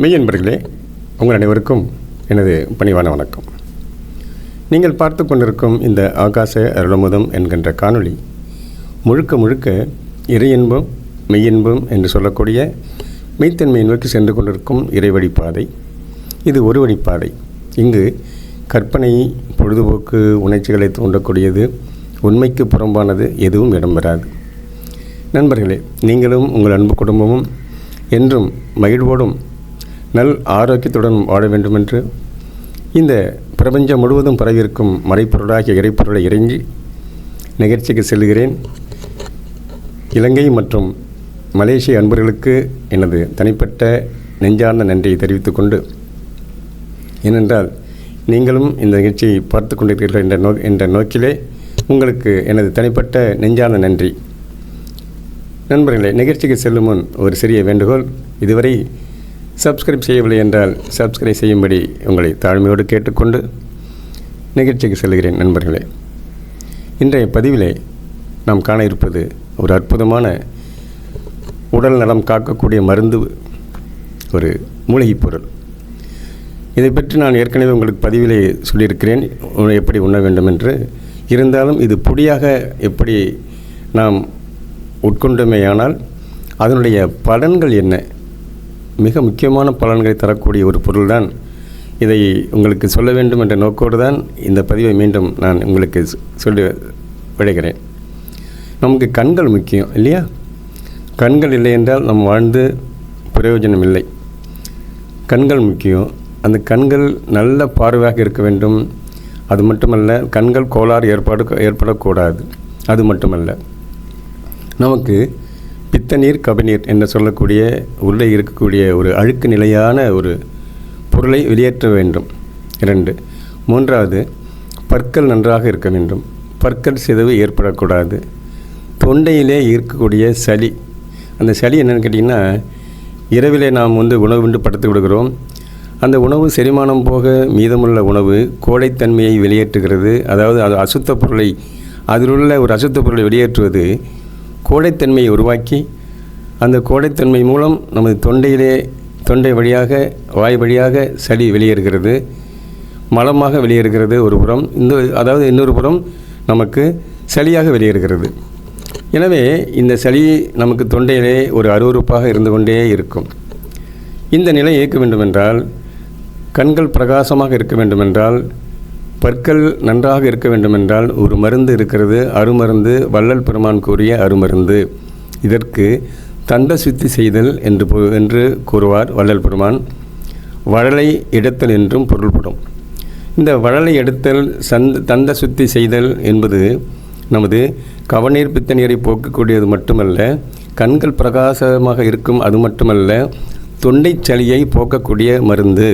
மெய் என்பர்களே உங்கள் அனைவருக்கும் எனது பணிவான வணக்கம். நீங்கள் பார்த்து கொண்டிருக்கும் இந்த ஆகாச அருளமுதம் என்கின்ற காணொளி முழுக்க முழுக்க இறையின்பம் மெய்யின்பம் என்று சொல்லக்கூடிய மெய்த்தன்மையை நோக்கி சென்று கொண்டிருக்கும் இறைவழி பாதை. இது ஒரு வழிப்பாதை இங்கு கற்பனை பொழுதுபோக்கு உணர்ச்சிகளை தூண்டக்கூடியது உண்மைக்கு புறம்பானது எதுவும் இடம்பெறாது நண்பர்களே நீங்களும் உங்கள் அன்பு குடும்பமும் என்றும் மகிழ்வோடும் நல் ஆரோக்கியத்துடன் வாழ வேண்டுமென்று இந்த பிரபஞ்சம் முழுவதும் பரவியிருக்கும் மறைப்பொருளாகிய இறைப்பொருளை இறங்கி நிகழ்ச்சிக்கு செல்கிறேன். இலங்கை மற்றும் மலேசிய அன்பர்களுக்கு எனது தனிப்பட்ட நெஞ்சார்ந்த நன்றியை தெரிவித்துக் கொண்டு ஏனென்றால் நீங்களும் இந்த நிகழ்ச்சியை பார்த்து கொண்டிருக்கிறீர்கள் என்ற நோ என்ற நோக்கிலே உங்களுக்கு எனது தனிப்பட்ட நெஞ்சார்ந்த நன்றி. நண்பர்களே நிகழ்ச்சிக்கு செல்லும் முன் ஒரு சிறிய வேண்டுகோள். இதுவரை சப்ஸ்கிரைப் செய்யவில்லை என்றால் சப்ஸ்கிரைப் செய்யும்படி உங்களை தாழ்மையோடு கேட்டுக்கொண்டு நிகழ்ச்சிக்கு செல்கிறேன் நண்பர்களே. இன்றைய பதிவிலே நாம் காண இருப்பது ஒரு அற்புதமான உடல் நலம் காக்கக்கூடிய மருந்து ஒரு மூலிகைப் பொருள். இதை பற்றி நான் ஏற்கனவே உங்களுக்கு பதிவிலே சொல்லியிருக்கிறேன். எப்படி உண்ண வேண்டும் என்று. இருந்தாலும் இது பொடியாக எப்படி நாம் உட்கொண்டோமேயானால் அதனுடைய பலன்கள் என்ன? மிக முக்கியமான பலன்களை தரக்கூடிய ஒரு பொருள்தான். இதை உங்களுக்கு சொல்ல வேண்டும் என்ற நோக்கோடு தான் இந்த பதிவை மீண்டும் நான் உங்களுக்கு சொல்லி விடைகிறேன். நமக்கு கண்கள் முக்கியம் இல்லையா? கண்கள் இல்லை என்றால் நாம் வாழ்ந்து பிரயோஜனம் இல்லை. கண்கள் முக்கியம். அந்த கண்கள் நல்ல பார்வையாக இருக்க வேண்டும். அது மட்டுமல்ல கண்கள் கோளாறு ஏற்பாடு ஏற்படக்கூடாது. அது மட்டுமல்ல. நமக்கு பித்த நீர் கபநீர் என்று சொல்லக்கூடிய உள்ளே இருக்கக்கூடிய ஒரு அழுக்கு நிலையான ஒரு பொருளை வெளியேற்ற வேண்டும். இரண்டு. மூன்றாவது பற்கள் நன்றாக இருக்க வேண்டும். பற்கள் சிதைவு ஏற்படக்கூடாது. தொண்டையிலே இருக்கக்கூடிய சளி. அந்த சளி என்னென்னு கேட்டிங்கன்னா இரவிலே நாம் வந்து உணவு உண்டு படுத்து விடுகிறோம் அந்த உணவு செரிமானம் போக மீதமுள்ள உணவு கோடைத்தன்மையை வெளியேற்றுகிறது. அதாவது அது அசுத்த பொருளை அதிலுள்ள ஒரு அசுத்த பொருளை வெளியேற்றுவது கோடைத்தன்மையை உருவாக்கி அந்த கோடைத்தன்மை மூலம் நமது தொண்டையிலே தொண்டை வழியாக வாய் வழியாக சளி வெளியேறுகிறது. மலமாக வெளியேறுகிறது ஒரு புறம். இந்த அதாவது இன்னொரு புறம் நமக்கு சளியாக வெளியேறுகிறது. எனவே இந்த சளி நமக்கு தொண்டையிலே ஒரு அருவருப்பாக இருந்து கொண்டே இருக்கும். இந்த நிலை இயக்க வேண்டுமென்றால் கண்கள் பிரகாசமாக இருக்க வேண்டுமென்றால் பற்கள் நன்றாக இருக்க வேண்டுமென்றால் ஒரு மருந்து இருக்கிறது அருமருந்து வள்ளல் பெருமான் கூறிய அருமருந்து. இதற்கு தந்த சுத்தி செய்தல் என்று என்று கூறுவார் வள்ளல் பெருமான். வழலை எடுத்தல் என்றும் பொருள்படும். இந்த வழலை எடுத்தல் சந்த தந்த சுத்தி செய்தல் என்பது நமது கவநீர் பித்தநீரை போக்கக்கூடியது மட்டுமல்ல கண்கள் பிரகாசமாக இருக்கும் அது மட்டுமல்ல தொண்டைச் சளியை போக்கக்கூடிய மருந்து.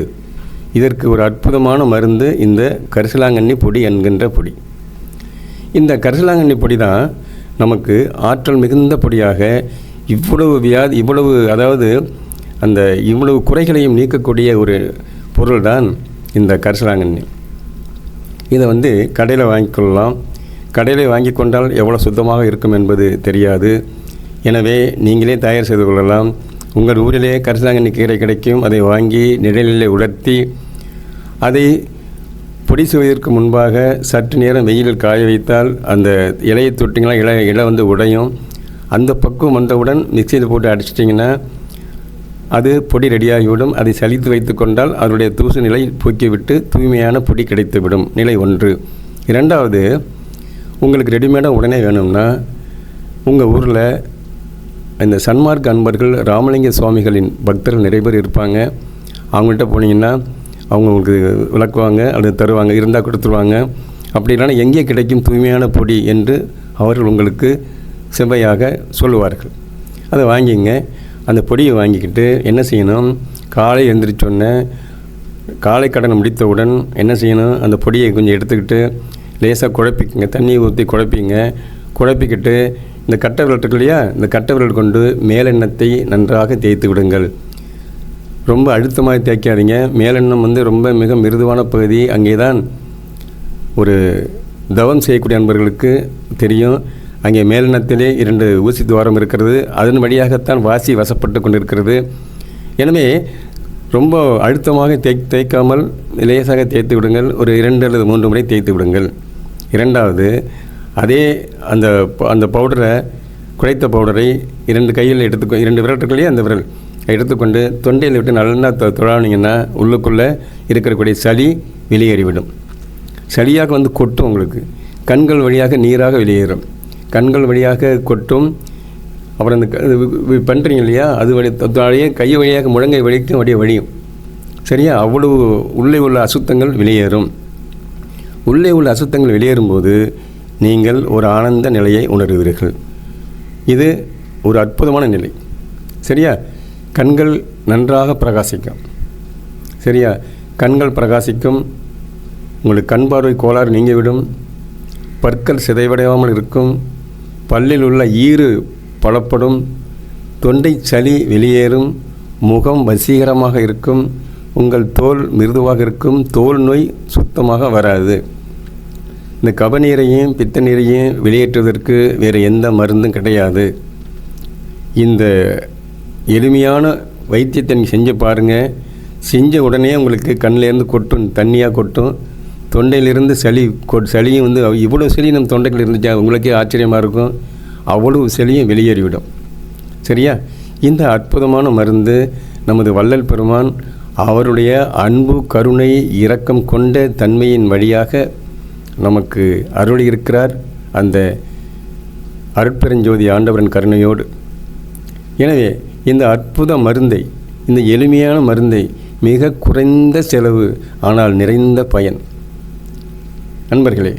இதற்கு ஒரு அற்புதமான மருந்து இந்த கரிசலாங்கண்ணி பொடி என்கின்ற பொடி. இந்த கரிசலாங்கண்ணி பொடி தான் நமக்கு ஆற்றல் மிகுந்த பொடியாக இவ்வளவு வியாதி இவ்வளவு அதாவது அந்த இவ்வளவு குறைகளையும் நீக்கக்கூடிய ஒரு பொருள் தான் இந்த கரிசலாங்கண்ணி. இதை வந்து கடையில் வாங்கிக்கொள்ளலாம். கடையில் வாங்கி கொண்டால் எவ்வளோ சுத்தமாக இருக்கும் என்பது தெரியாது. எனவே நீங்களே தயார் செய்து கொள்ளலாம். உங்கள் ஊரிலே கரிசலாங்கண்ணி கீரை கிடைக்கும். அதை வாங்கி நிழலிலே உலர்த்தி அதை பொடி செய்வதற்கு முன்பாக சற்று நேரம் வெயிலில் காய வைத்தால் அந்த இலையை தொட்டிங்கன்னா இலை இலை வந்து உடையும். அந்த பக்குவம் வந்தவுடன் மிக்சியில் போட்டு அடிச்சிட்டிங்கன்னா அது பொடி ரெடியாகிவிடும் அதை சலித்து வைத்து கொண்டால் அதனுடைய தூசு நிலை போக்கிவிட்டு தூய்மையான பொடி கிடைத்துவிடும். நிலை ஒன்று. இரண்டாவது உங்களுக்கு ரெடிமேடாக உடனே வேணும்னா உங்கள் ஊரில் இந்த சன்மார்க் அன்பர்கள் ராமலிங்க சுவாமிகளின் பக்தர்கள் நிறைய பேர் இருப்பாங்க. அவங்கள்ட்ட போனீங்கன்னா அவங்க உங்களுக்கு விளக்குவாங்க அல்லது தருவாங்க இருந்தால் கொடுத்துருவாங்க அப்படி இல்லைன்னா எங்கே கிடைக்கும் தூய்மையான பொடி என்று அவர்கள் உங்களுக்கு செவ்வையாக சொல்லுவார்கள். அதை வாங்கிங்க. அந்த பொடியை வாங்கிக்கிட்டு என்ன செய்யணும்? காலை எழுந்திரிச்சோன்னே காலை கடன் முடித்தவுடன் என்ன செய்யணும்? அந்த பொடியை கொஞ்சம் எடுத்துக்கிட்டு லேசாக குழப்பிக்கங்க. தண்ணியை ஊற்றி குழப்பிங்க. குழப்பிக்கிட்டு இந்த கட்டை விரல் இருக்கு இல்லையா? இந்த கட்டை விரல் கொண்டு மேலெண்ணத்தை நன்றாக தேய்த்து விடுங்கள். ரொம்ப அழுத்தமாக தேய்க்காதீங்க. மேலெண்ணம் வந்து ரொம்ப மிக மிருதுவான பகுதி. அங்கே தான் ஒரு தவம் செய்யக்கூடிய நண்பர்களுக்கு தெரியும். அங்கே மேலெண்ணத்திலே இரண்டு ஊசி துவாரம் இருக்கிறது. அதன் வழியாகத்தான் வாசி வசப்பட்டு கொண்டிருக்கிறது. எனவே ரொம்ப அழுத்தமாக தேய் தேய்க்காமல் லேசாக தேய்த்து விடுங்கள். ஒரு இரண்டு அல்லது மூன்று முறை தேய்த்து விடுங்கள். இரண்டாவது அதே அந்த அந்த பவுடரை குழைத்த பவுடரை இரண்டு கையில் எடுத்துக்கோ இரண்டு விரட்டுக்குள்ளேயே அந்த விரல் எடுத்துக்கொண்டு தொண்டையில் விட்டு நல்லா தொ- தொழானீங்கன்னா உள்ளுக்குள்ளே இருக்கக்கூடிய சளி வெளியேறிவிடும். சளியாக வந்து கொட்டும் உங்களுக்கு. கண்கள் வழியாக நீராக வெளியேறும். கண்கள் வழியாக கொட்டும். அப்புறம் அந்த க- வி- பண்ணுறீங்க இல்லையா? அது வழி தொத்தாலேயே கை வழியாக முழங்கை வழிக்கும் அப்படியே வழியும். சரியா? அவ்வளவு உள்ளே உள்ள அசுத்தங்கள் வெளியேறும். உள்ளே உள்ள அசுத்தங்கள் வெளியேறும்போது நீங்கள் ஒரு ஆனந்த நிலையை உணர்வீர்கள் இது ஒரு அற்புதமான நிலை. சரியா? கண்கள் நன்றாக பிரகாசிக்கும். சரியா? கண்கள் பிரகாசிக்கும். உங்களுக்கு கண் பார்வை கோளாறு நீங்கிவிடும். பற்கள் சிதைவடையாமல் இருக்கும். பல்லில் உள்ள ஈறு பலப்படும். தொண்டை சளி வெளியேறும். முகம் வசீகரமாக இருக்கும். உங்கள் தோல் மிருதுவாக இருக்கும். தோல் நோய் சுத்தமாக வராது. இந்த கபநீரையும் பித்த நீரையும் வெளியேற்றுவதற்கு வேறு எந்த மருந்தும் கிடையாது. இந்த எளிமையான வைத்தியத்தை நீங்கள் செஞ்சு பாருங்கள் செஞ்ச உடனே உங்களுக்கு கண்ணிலேருந்து கொட்டும் தண்ணியாக கொட்டும். தொண்டையிலிருந்து சளி கொ சளியும் வந்து இவ்வளோ சளி நம்ம தொண்டைக்குள்ள இருந்துச்சா? உங்களுக்கே ஆச்சரியமாக இருக்கும். அவ்வளவு சளியும் வெளியேறிவிடும். சரியா? இந்த அற்புதமான மருந்து நமது வள்ளல் பெருமான் அவருடைய அன்பு கருணை இரக்கம் கொண்ட தன்மையின் வழியாக நமக்கு அருளியிருக்கிறார் அந்த அருட்பெருஞ்சோதி ஆண்டவரின் கருணையோடு. எனவே இந்த அற்புத மருந்தை இந்த எளிமையான மருந்தை மிக குறைந்த செலவு ஆனால் நிறைந்த பயன். நண்பர்களே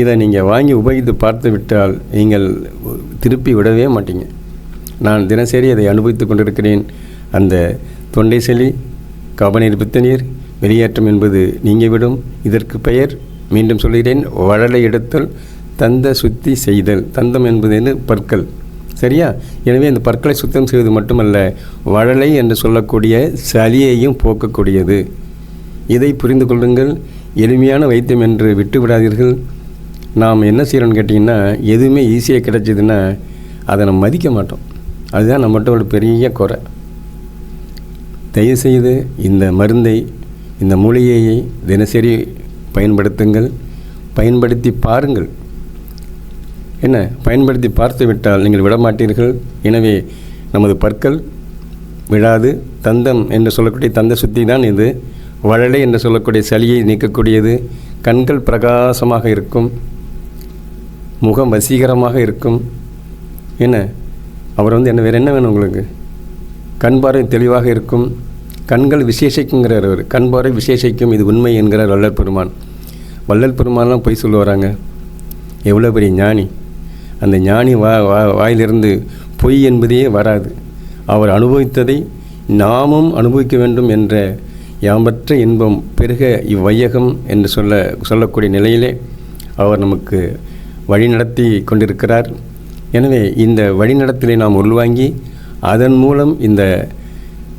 இதை நீங்கள் வாங்கி உபயோகித்து பார்த்து விட்டால் நீங்கள் திருப்பி விடவே மாட்டீங்க. நான் தினசரி அதை அனுபவித்து கொண்டிருக்கிறேன். அந்த தொண்டை செலி கபநீர் பித்தநீர் வெளியேற்றம் என்பது நீங்கிவிடும் இதற்கு பெயர் மீண்டும் சொல்கிறேன் வழலை எடுத்தல் தந்த சுத்தி செய்தல். தந்தம் என்பது என்ன பற்கள். சரியா? எனவே இந்த பற்களை சுத்தம் செய்வது மட்டுமல்ல வழலை என்று சொல்லக்கூடிய சளியையும் போக்கக்கூடியது. இதை புரிந்து கொள்ளுங்கள். எளிமையான வைத்தியம் என்று விட்டு விடாதீர்கள் நாம் என்ன செய்கிறோம்னு கேட்டிங்கன்னா எதுவுமே ஈஸியாக கிடைச்சதுன்னா அதை நம்ம மதிக்க மாட்டோம். அதுதான் நம்மகிட்ட ஒரு பெரிய குறை. தயவுசெய்து இந்த மருந்தை இந்த மூலிகையை தினசரி பயன்படுத்துங்கள். பயன்படுத்தி பாருங்கள். என்ன? பயன்படுத்தி பார்த்து விட்டால் நீங்கள் விடமாட்டீர்கள். எனவே நமது பற்கள் விழாது. தந்தம் என்று சொல்லக்கூடிய தந்த சுத்தி தான் இது. வழலை என்று சொல்லக்கூடிய சளியை நீக்கக்கூடியது. கண்கள் பிரகாசமாக இருக்கும். முகம் வசீகரமாக இருக்கும். என்ன? அவர் வந்து என்ன வேறு என்ன வேணும் உங்களுக்கு? கண் பார்வை தெளிவாக இருக்கும். கண்கள் விசேஷிக்குங்கிறார் அவர் கண் பார்வை விசேஷிக்கும் இது உண்மை என்கிறார் வள்ளல் பெருமான். வள்ளல் பெருமான்லாம் பொய் சொல்ல வராங்க எவ்வளோ பெரிய ஞானி. அந்த ஞானி வா வா வாயிலிருந்து பொய் என்பதே வராது. அவர் அனுபவித்ததை நாமும் அனுபவிக்க வேண்டும் என்ற யாம்பற்ற இன்பம் பெருக இவ்வையகம் என்று சொல்ல சொல்லக்கூடிய நிலையிலே அவர் நமக்கு வழிநடத்தி கொண்டிருக்கிறார். எனவே இந்த வழிநடத்தலை நாம் உள்வாங்கி அதன் மூலம் இந்த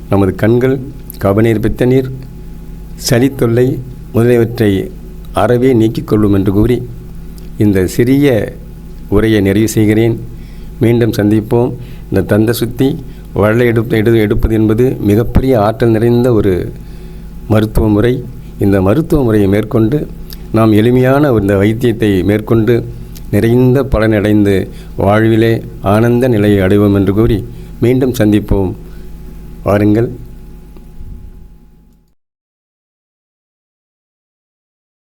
நமது கண்கள் கபநீர் பித்தநீர் சளி தொல்லை முதலியவற்றை அறவே நீக்கிக் கொள்ளும் என்று கூறி இந்த சிறிய உரையை நிறைவு செய்கிறேன். மீண்டும் சந்திப்போம். இந்த தந்த சுத்தி வளை எடுப்பு எடு எடுப்பது என்பது மிகப்பெரிய ஆற்றல் நிறைந்த ஒரு மருத்துவ முறை. இந்த மருத்துவ முறையை மேற்கொண்டு நாம் எளிமையான இந்த வைத்தியத்தை மேற்கொண்டு நிறைந்த பலனடைந்து வாழ்விலே ஆனந்த நிலையை அடைவோம் என்று கூறி மீண்டும் சந்திப்போம். பாருங்கள்